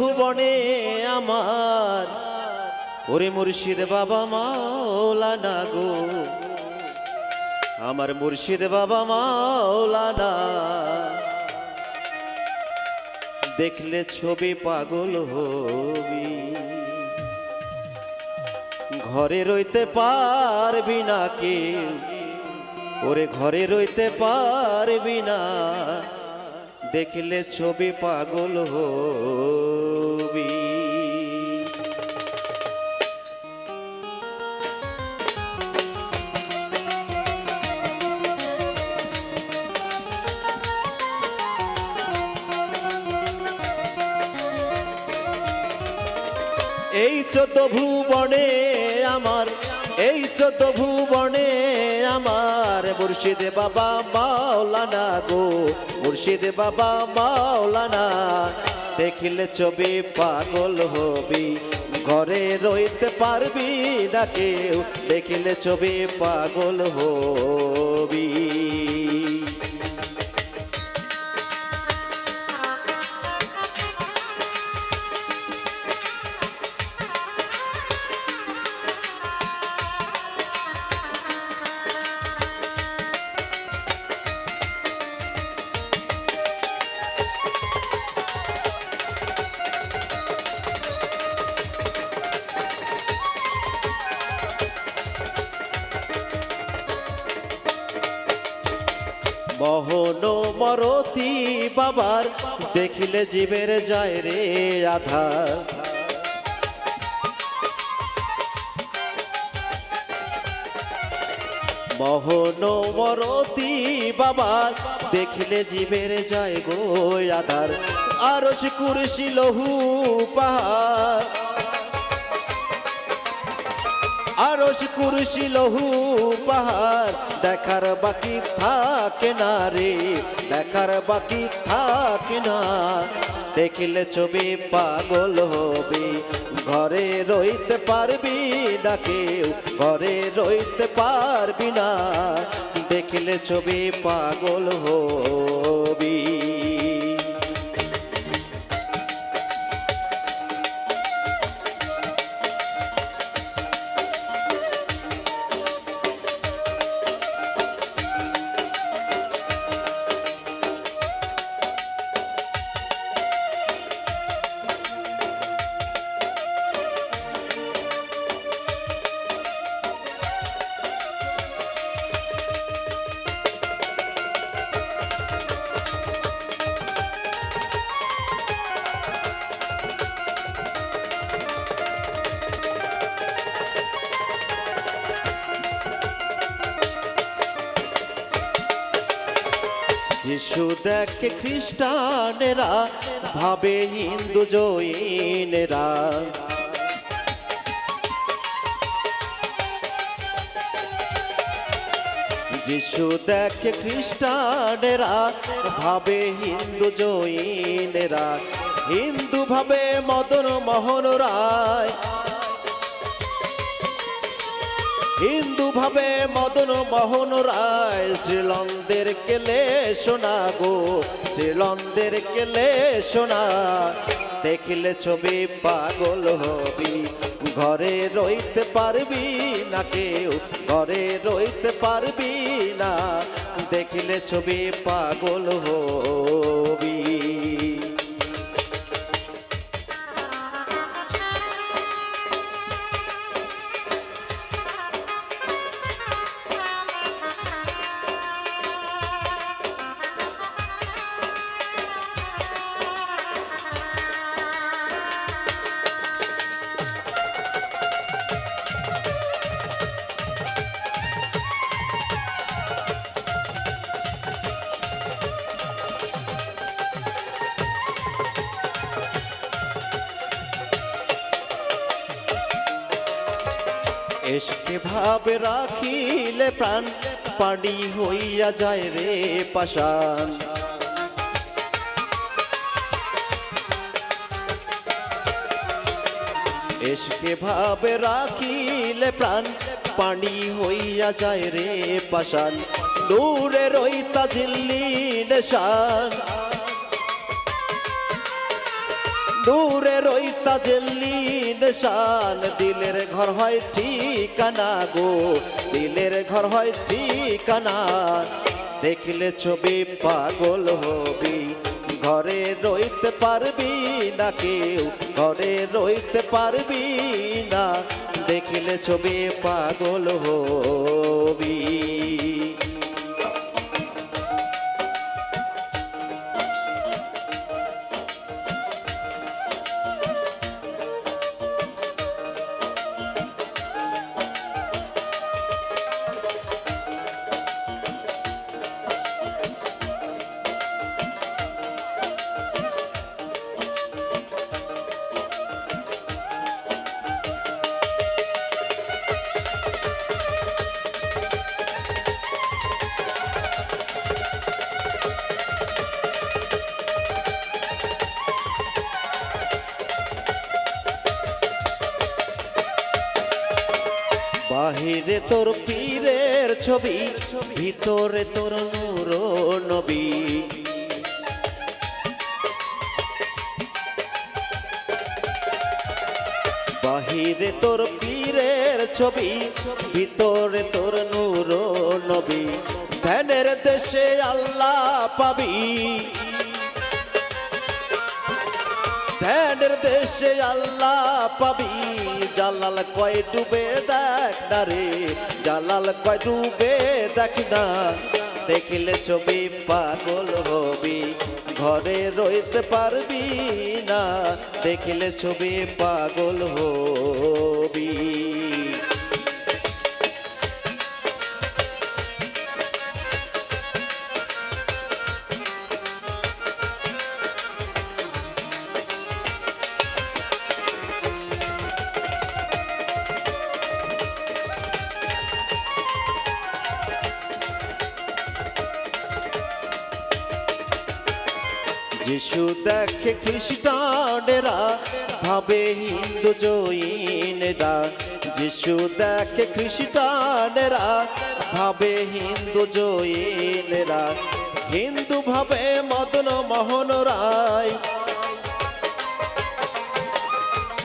ভুবনে আমার। ওরে মুর্শিদ বাবা মাওলানা গো। আমার মুর্শিদ বাবা মাওলানা। দেখলে ছবি পাগল হবি। ঘরে রইতে পারবি না কেউ। ওরে ঘরে রইতে পারবি না। দেখলে ছবি পাগল হবি। এই চোদ্দ ভুবনে আমার এই চোদ্দ ভুবনে আমার মুর্শিদে বাবা মাওলানা গো, মুর্শিদে বাবা মাওলানা। দেখিলে ছবি পাগল হবি, ঘরে রইতে পারবি না কেউ। দেখিলে ছবি পাগল হবি। মহন মরতি বাবার, দেখিলে জীবের যায় রে আধার মহন মরতি বাবার, দেখিলে জীবের যায় গো আধার। আরস কুরসি লহু পাহাড়। আরস কুরসি লহু পাহাড়, দেখার বাকি থাকে না রে। দেখার বাকি থাকে না। দেখিলে ছবি পাগল হবে। ঘরে রইতে পারবি না কেউ, ঘরে রইতে পারবি না। দেখিলে ছবি পাগল হবি। যিশু দেখে খ্রিস্টানেরা ভাবে হিন্দু জৈনেরা। যিশু দেখে খ্রিস্টানেরা ভাবে হিন্দু জৈনেরা। হিন্দু ভাবে মদন মোহন রায় হিন্দু ভাবে মদন মোহন রায় শ্রীলন্দের কেলে শোনা গো শ্রীলন্দের কেলে শোনা দেখিলে ছবি পাগল হবি, ঘরে রইতে পারবি না কেউ, ঘরে রইতে পারবি না। দেখিলে ছবি পাগল হবি। এসকে ভাবে রাখিলে প্রাণ পাড়ি হইয়া যায় রে পাশান এসকে ভাবে রাখিলে প্রাণ, পানি হইয়া যায় রে পাশান দূরে রইতা ঝিল্লি নেশান দূরে রইতা জেল্লি নেশান, দিলের ঘর হয় ঠিকানা গো, দিলের ঘর হয় ঠিকানা। দেখলে ছবি পাগল হবি, ঘরে রইতে পারবি না কেউ, ঘরে রইতে পারবি না। দেখলে ছবি পাগল হবি। বাহিরে তোর পীরের ছবি, ভিতরে তোর নূর নবী বাহিরে তোর পীরের ছবি, ভিতরে তোর নূর নবী ধ্যানের দেশে আল্লাহ পাবি। ধ্যানের দেশে আল্লাহ পাবি। জালাল কয় ডুবে দেখ না রে। জালাল কয় ডুবে দেখ না। দেখিলে ছবি পাগল হবি। ঘরে রইতে পারবি না। দেখিলে ছবি পাগল হবি। যিশু দেখে খ্রিস্টানেরা ভাবে হিন্দু জৈনেরা। যিশু দেখে খ্রিস্টানেরা ভাবে হিন্দু জৈনেরা। হিন্দু ভাবে মদন মোহন রায়।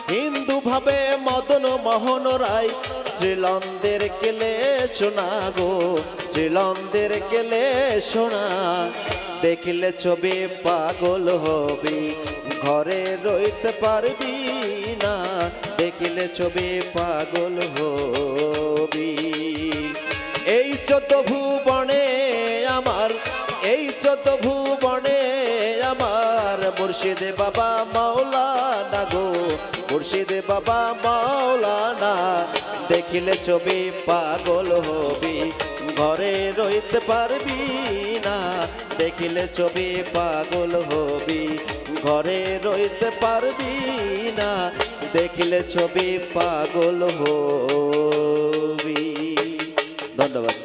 হিন্দু ভাবে মদন মোহন রায়। শ্রীলন্দের কেলে শোনা গো? শ্রীলন্দের গেলে শোনা দেখলে ছবি পাগল হবি। ঘরে রইতে পারবি না। দেখলে ছবি পাগল হবি। এই চোদ্দ ভুবনে আমার, এই চোদ্দ ভুবনে আমার মুর্শিদে বাবা মাওলানা গো। মুর্শিদে বাবা মাওলানা, দেখিলে ছবি পাগল হবি। ঘরে রইতে পারবি না, দেখিলে ছবি পাগল হবি। ঘরে রইতে পারবি না, দেখিলে ছবি পাগল হবি। ধন্যবাদ।